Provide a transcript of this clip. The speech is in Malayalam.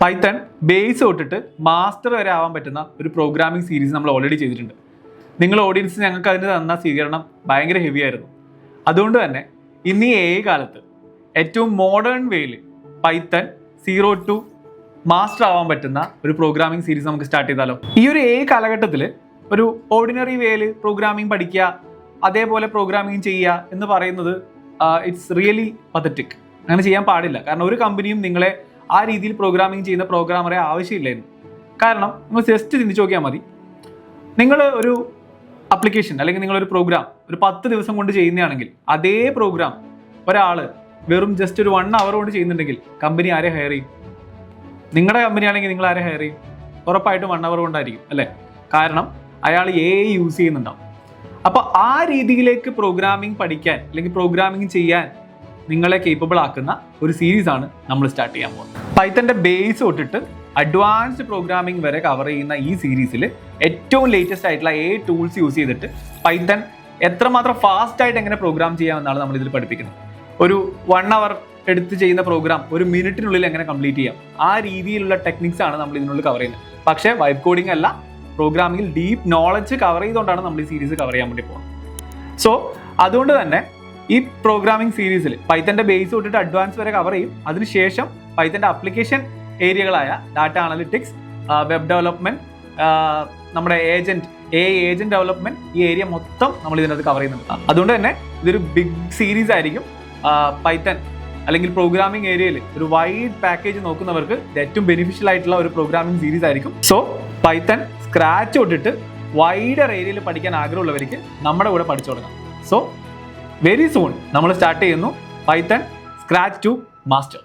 പൈത്തൺ ബേസ് തൊട്ടിട്ട് മാസ്റ്റർ വരെ ആവാൻ പറ്റുന്ന ഒരു പ്രോഗ്രാമിംഗ് സീരീസ് നമ്മൾ ഓൾറെഡി ചെയ്തിട്ടുണ്ട്. നിങ്ങൾ ഓഡിയൻസ് ഞങ്ങൾക്ക് അതിന് തന്ന സ്വീകരണം ഭയങ്കര ഹെവി ആയിരുന്നു. അതുകൊണ്ട് തന്നെ ഇന്ന് ഈ ഏ കാലത്ത് ഏറ്റവും മോഡേൺ വേയിൽ പൈത്തൺ സീറോ ടു മാസ്റ്റർ ആവാൻ പറ്റുന്ന ഒരു പ്രോഗ്രാമിംഗ് സീരീസ് നമുക്ക് സ്റ്റാർട്ട് ചെയ്താലോ? ഈ ഒരു ഏ കാലഘട്ടത്തിൽ ഒരു ഓർഡിനറി വേയിൽ പ്രോഗ്രാമിംഗ് പഠിക്കുക അതേപോലെ പ്രോഗ്രാമിംഗ് ചെയ്യുക എന്ന് പറയുന്നത് ഇറ്റ്സ് റിയലി പതറ്റിക് അങ്ങനെ ചെയ്യാൻ പാടില്ല. കാരണം ഒരു കമ്പനിയും നിങ്ങളെ ആ രീതിയിൽ പ്രോഗ്രാമിംഗ് ചെയ്യുന്ന പ്രോഗ്രാമറെ ആവശ്യമില്ലായിരുന്നു. കാരണം നമ്മൾ ജസ്റ്റ് ചിന്തിച്ച് നോക്കിയാൽ മതി. നിങ്ങൾ ഒരു അപ്ലിക്കേഷൻ അല്ലെങ്കിൽ നിങ്ങളൊരു പ്രോഗ്രാം ഒരു പത്ത് ദിവസം കൊണ്ട് ചെയ്യുന്നതാണെങ്കിൽ അതേ പ്രോഗ്രാം ഒരാൾ വെറും ജസ്റ്റ് ഒരു വൺ അവർ കൊണ്ട് ചെയ്യുന്നുണ്ടെങ്കിൽ കമ്പനി ആരെ ഹയർ ചെയ്യും? നിങ്ങളുടെ കമ്പനി ആണെങ്കിൽ നിങ്ങൾ ആരെ ഹയർ ചെയ്യും? ഉറപ്പായിട്ടും വൺ അവർ കൊണ്ടായിരിക്കും അല്ലേ? കാരണം അയാൾ എ യൂസ് ചെയ്യുന്നുണ്ടാവും. അപ്പോൾ ആ രീതിയിലേക്ക് പ്രോഗ്രാമിംഗ് പഠിക്കാൻ അല്ലെങ്കിൽ പ്രോഗ്രാമിംഗ് ചെയ്യാൻ നിങ്ങളെ കേപ്പബിൾ ആക്കുന്ന ഒരു സീരീസ് ആണ് നമ്മൾ സ്റ്റാർട്ട് ചെയ്യാൻ പോകുന്നത്. പൈത്തന്റെ ബേസ് തൊട്ടിട്ട് അഡ്വാൻസ്ഡ് പ്രോഗ്രാമിംഗ് വരെ കവർ ചെയ്യുന്ന ഈ സീരീസിൽ ഏറ്റവും ലേറ്റസ്റ്റ് ആയിട്ടുള്ള ഏ ടൂൾസ് യൂസ് ചെയ്തിട്ട് പൈത്തൺ എത്രമാത്രം ഫാസ്റ്റ് ആയിട്ട് എങ്ങനെ പ്രോഗ്രാം ചെയ്യാമെന്നാണ് നമ്മൾ ഇതിൽ പഠിപ്പിക്കുന്നത്. ഒരു വൺ അവർ എടുത്ത് ചെയ്യുന്ന പ്രോഗ്രാം ഒരു മിനിറ്റിനുള്ളിൽ എങ്ങനെ കംപ്ലീറ്റ് ചെയ്യാം. ആ രീതിയിലുള്ള ടെക്നിക്സ് ആണ് നമ്മൾ ഇതിനുള്ളിൽ കവർ ചെയ്യുന്നത്. പക്ഷേ വൈബ് കോഡിംഗ് അല്ല പ്രോഗ്രാമിംഗിൽ ഡീപ്പ് നോളജ് കവർ ചെയ്തുകൊണ്ടാണ് നമ്മൾ ഈ സീരീസ് കവർ ചെയ്യാൻ വേണ്ടി പോകുന്നത്. സോ അതുകൊണ്ട് തന്നെ ഈ പ്രോഗ്രാമിംഗ് സീരീസിൽ പൈത്തന്റെ ബേസ് തൊട്ടിട്ട് അഡ്വാൻസ് വരെ കവർ ചെയ്യും. അതിനുശേഷം പൈത്തന്റെ അപ്ലിക്കേഷൻ ഏരിയകളായ ഡാറ്റ അനലിറ്റിക്സ് വെബ് ഡെവലപ്മെന്റ് നമ്മുടെ ഏജന്റ് എ ഏജന്റ് ഡെവലപ്മെന്റ് ഈ ഏരിയ മൊത്തം നമ്മൾ ഇതിനകത്ത് കവർ ചെയ്യുന്നുണ്ട്. അതുകൊണ്ട് തന്നെ ഇതൊരു ബിഗ് സീരീസ് ആയിരിക്കും. പൈത്തൻ അല്ലെങ്കിൽ പ്രോഗ്രാമിംഗ് ഏരിയയിൽ ഒരു വൈഡ് പാക്കേജ് നോക്കുന്നവർക്ക് ഏറ്റവും ബെനിഫിഷ്യൽ ആയിട്ടുള്ള ഒരു പ്രോഗ്രാമിംഗ് സീരീസ് ആയിരിക്കും. സോ പൈത്തൻ സ്ക്രാച്ച് തൊട്ടിട്ട് വൈഡർ ഏരിയയിൽ പഠിക്കാൻ ആഗ്രഹമുള്ളവർക്ക് നമ്മുടെ കൂടെ പഠിച്ചു തുടങ്ങാം. സോ വെരി സൂൺ നമ്മൾ സ്റ്റാർട്ട് ചെയ്യുന്നു പൈത്തൺ സ്ക്രാച്ച് ടു മാസ്റ്റർ